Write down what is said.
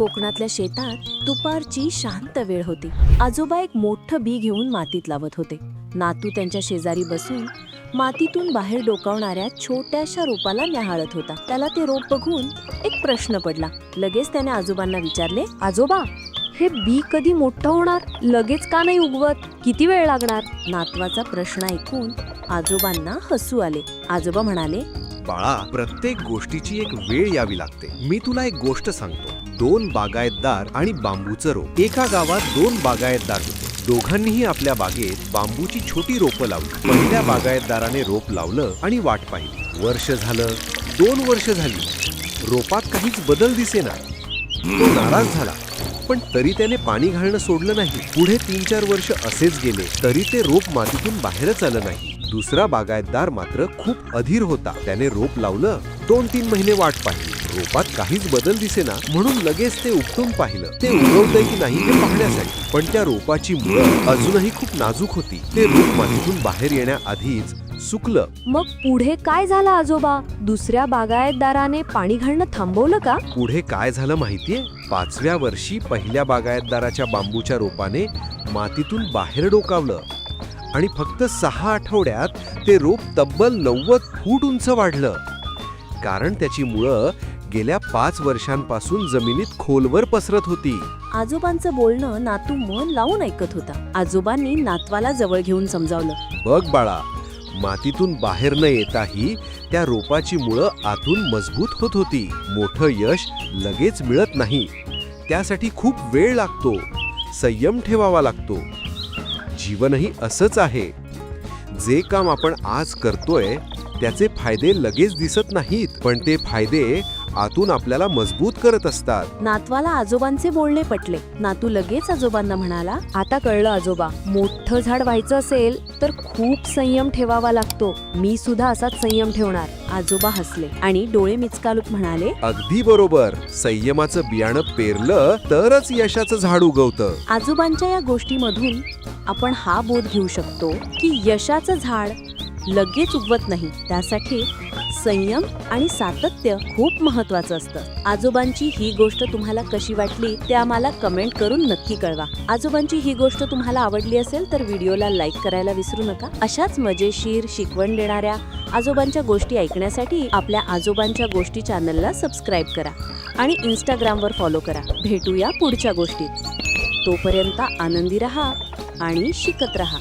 कोकणातल्या शेतात दुपारची शांत वेळ होती. आजोबा एक मोठं बी घेऊन मातीत लावत होते. नातू त्यांच्या शेजारी बसून मातीतून बाहेर डोकावणाऱ्या छोट्याशा रोपाला न्याहाळत होता. त्याला ते रोप बघून एक प्रश्न पडला. लगेच त्याने आजोबांना विचारले आजोबा हे बी कधी मोठं होणार? लगेच का नाही उगवत? किती वेळ लागणार? नातवाचा प्रश्न ऐकून आजोबांना हसू आले. आजोबा म्हणाले बाळा प्रत्येक गोष्टीची एक वेळ यावी लागते. मी तुला एक गोष्ट सांगतो. दोन बागायतदार आणि बांबूचं रोप. एका गावात दोन बागायतदार होते. दोघांनीही आपल्या बागेत बांबूची छोटी रोपं लावली. पहिल्या बागायतदाराने रोप लावलं आणि वाट पाहिली. वर्ष झालं दोन वर्ष झाली. रोपात काहीच बदल दिसेना. तो नाराज झाला. पण तरी त्याने पाणी घालणं सोडलं नाही. पुढे तीन चार वर्ष असेच गेले तरी ते रोप मातीतून बाहेरच आलं नाही. दुसरा बागायतदार मात्र खूप अधीर होता. त्याने रोप लावलं दोन तीन महिने वाट पाहिली. रोपात काहीच बदल दिसेना म्हणून लगेच ते उपटून पाहिलं. ते उगवतंय की नाही हे पाहण्यासाठी. पण त्या रोपाची मुळं अजूनही खूप नाजूक होती. ते रोप मातीतून बाहेर येण्याआधीच सुकलं. मग पुढे काय झालं आजोबा? दुसऱ्या बागायतदाराने पाणी घालणं थांबवलं का? पुढे काय झालं माहितीये? पाचव्या वर्षी पहिल्या बागायतदाराच्या बांबूच्या रोपाने मातीतून बाहेर डोकावलं. आणि फक्त सहा आठवड्यात ते रोप तब्बल नव्वद फूट उंच वाढलं. कारण त्याची मुळं गेल्या पाच वर्षांपासून जमिनीत खोलवर पसरत होती. आजोबांचं बोलणं नातू मन लावून ऐकत होता. आजोबांनी नातवाला जवळ घेऊन समजावलं. बघ बाळा मातीतून बाहेर न येताही त्या रोपाची मुळं आतून मजबूत होत होती. मोठं यश लगेच मिळत नाही. त्यासाठी खूप वेळ लागतो. संयम ठेवावा लागतो. जीवनही असंच आहे. जे काम आपण आज करतोय त्याचे फायदे लगेच दिसत नाहीत. पण ते फायदे आतून आपल्याला मजबूत करत असतात. नातवाला आजोबांचे बोलणे पटले. नातू लगेच आजोबांना म्हणाला आता कळलं आजोबा मोठं झाड व्हायचं असेल तर खूप संयम ठेवावा लागतो. मी सुद्धा असाच संयम ठेवणार. आजोबा हसले आणि डोळे मिचकालूत म्हणाले अगदी बरोबर. संयमाचं बियाणं पेरलं तरच यशाचं झाड उगवतं. आजोबांच्या या गोष्टीमधून आपण हा बोध घेऊ शकतो की यशाचं झाड लगेच उगवत नाही. त्यासाठी संयम आणि सातत्य खूप महत्वाचं असतं. आजोबांची ही गोष्ट तुम्हाला कशी वाटली ते आम्हाला कमेंट करून नक्की कळवा. आजोबांची ही गोष्ट तुम्हाला आवडली असेल तर व्हिडिओला लाईक करायला विसरू नका. अशाच मजेशीर शिकवण देणाऱ्या आजोबांच्या गोष्टी ऐकण्यासाठी आपल्या आजोबांच्या गोष्टी चॅनलला सबस्क्राईब करा आणि इंस्टाग्रामवर फॉलो करा. भेटूया पुढच्या गोष्टीत. तोपर्यंत आनंदी रहा आणि शिकत रहा.